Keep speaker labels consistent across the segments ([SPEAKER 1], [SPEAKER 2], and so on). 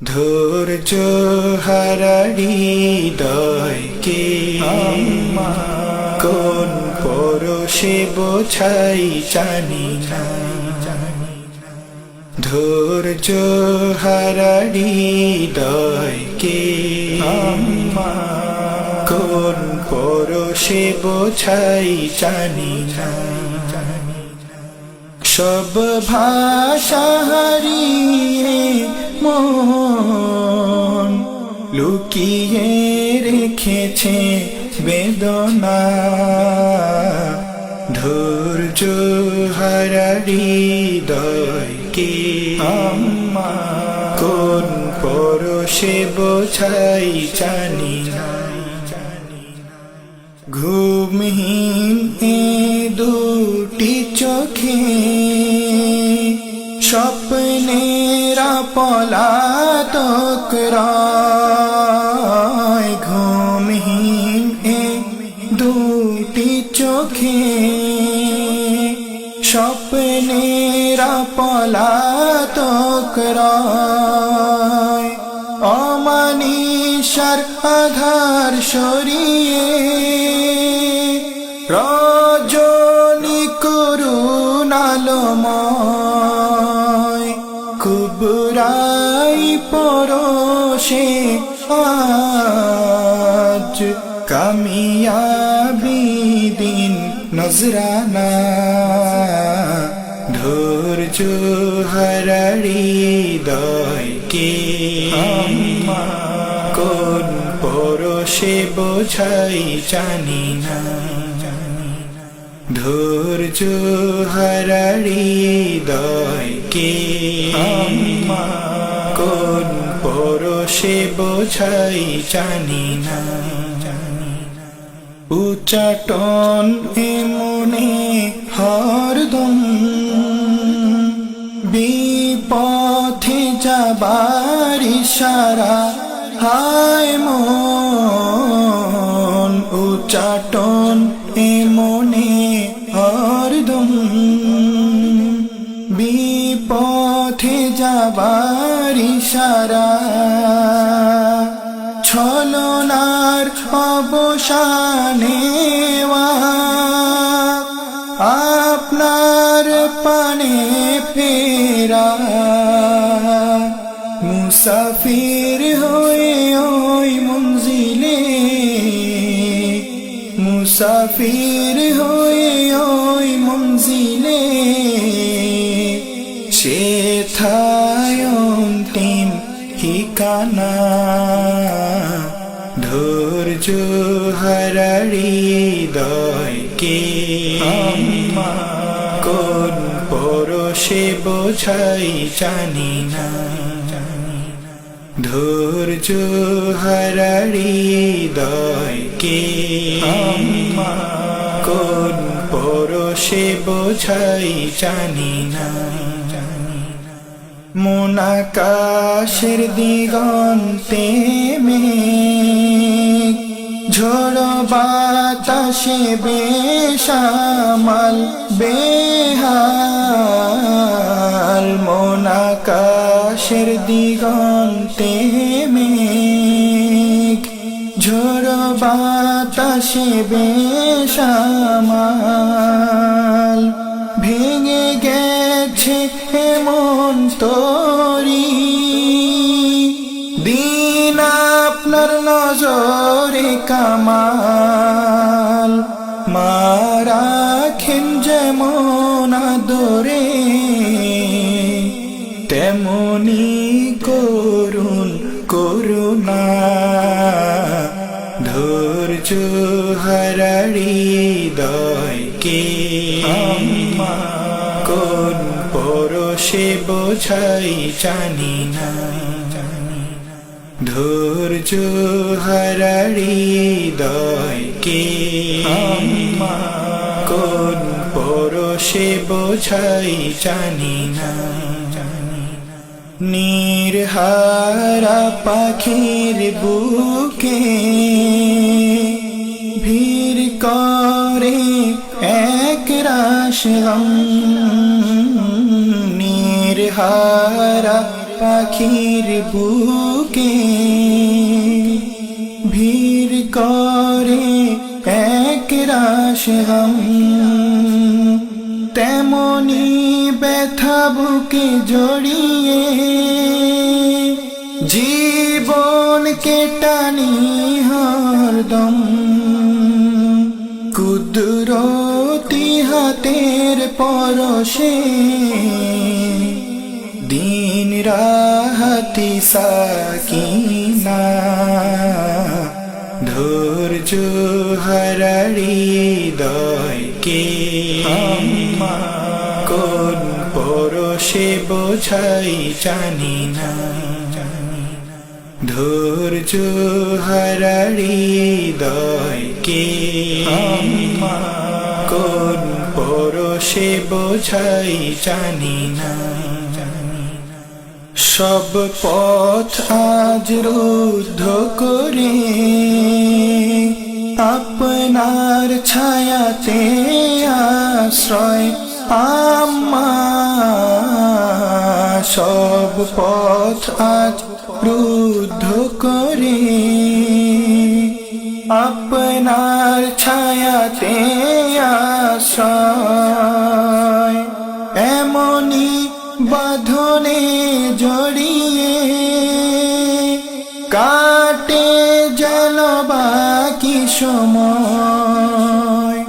[SPEAKER 1] ধৈর্য হারারি দয়কে কোন পরশে বোঝাই জানি না। ধৈর্য হারারি দয়কে কোন পরশে বোঝাই জানি সব ভাষা হারিয়ে মন লুকিয়ে রেখেছে বেদনা। ধৈর্য হারারি দয়কে আম্মা? কোন পরশে বোঝাই জানি ঘুমহীন এ দুটি চোখে পলাতক রয় ঘুমহীন এ দুটি চোখে স্বপ্নেরা পলাতক রয়। অমানিসার আধার সরিয়ে রজনী করুণালময় কুবরাই পরশে আজ কামিয়াবি দিন নজরানা। ধৈর্য হারারি দয়কে কোন পরশে বোঝাই জানি না। ধৈর্য হারারি দয়কে কোন পরশে বোঝাই জানি না। উচ্চাটন এমনে হরদম বিপথে যাবার ইশারা, হায় মন। উচ্চাটন এমনে হরদম বিপথে যাবার ইশারা। ছলনার অবসানে আপনার পানে ফেরা। মুসাফির হয়ে ওই মঞ্জিলে, মুসাফির হয়ে ওই মঞ্জিলে। সেথায় অন্তিম ঠিকানা। ধৈর্য হারারি দয়কে কোন পরশে বোঝাই জানি না। ধৈর্য হারারি দয়কে কোন পরশে বোঝাই জানি না। মোনাকাশের দিগন্তে মে ঝোড় বাতাসে বেশামাল বেহাল। মোনাকাশের দিগন্তে মে ঝোড় বাতাসে বেশামাল ভেঙে গেছে এমন তরি। দিন আপনার নজরে কামাল। মারা মারাখেন যেমন আদরে, তেমনি করুন করুণা। হারারি দয়কে কোন পরশে বোঝাই জানি না। ধৈর্য হারারি দয়কে কোন পরশে বোঝাই জানি না। নির্হারা পাখির বুকে করে এক রাশ গম নির্হারা পাখির বুকে ভিড় করে এক রাশ গম তেমনি ব্যথা বুকে জড়িয়ে জীবনকে টানি হরদম হাতের পরশে দিন রাহাতি সাকিনা ধৈর্য হারাড়ি দয়কে কোন পরশে বোঝাই জানি না। ধৈর্য হারাড়ি দয়কে কোন পরশে বোঝাই জানি না। সব পথ আজ রুদ্ধ করে আপনার ছায়াতে আশ্রয় আম্মা। সব পথ আজ রুদ্ধ করে আপনার ছায়াতে এমনি বাঁধনে জড়িয়ে কাটে যেন বাকি সময়।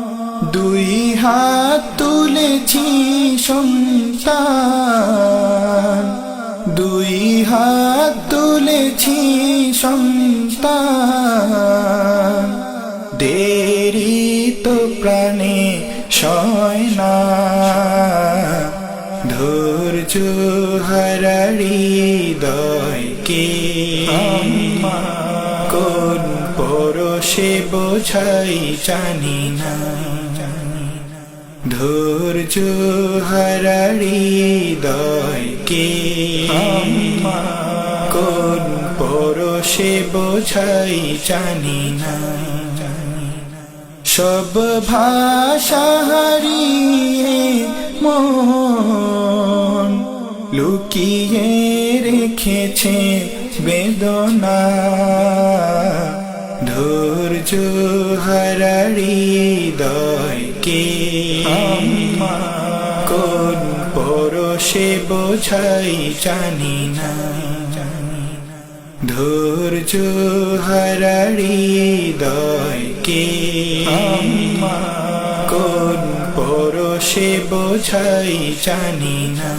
[SPEAKER 1] দুই হাত তুলেছি সন্তান। দুই হাত তুলেছি সন্তান। সয় না। ধৈর্য হারাড়ি দয়কে কোন পরশে বোঝাই জানি না। ধৈর্য হারাড়ি দয়কে কোন পরশে বোঝাই জানি না। সব ভাষা হারিয়ে মন লুকিয়ে রেখেছে বেদনা। ধৈর্য হারাড়ি দয়কে কোন পরশে বোঝাই জানি না। ধৈর্য হারাড়ি দয়কে কোন পরশে বোঝাই জানি না।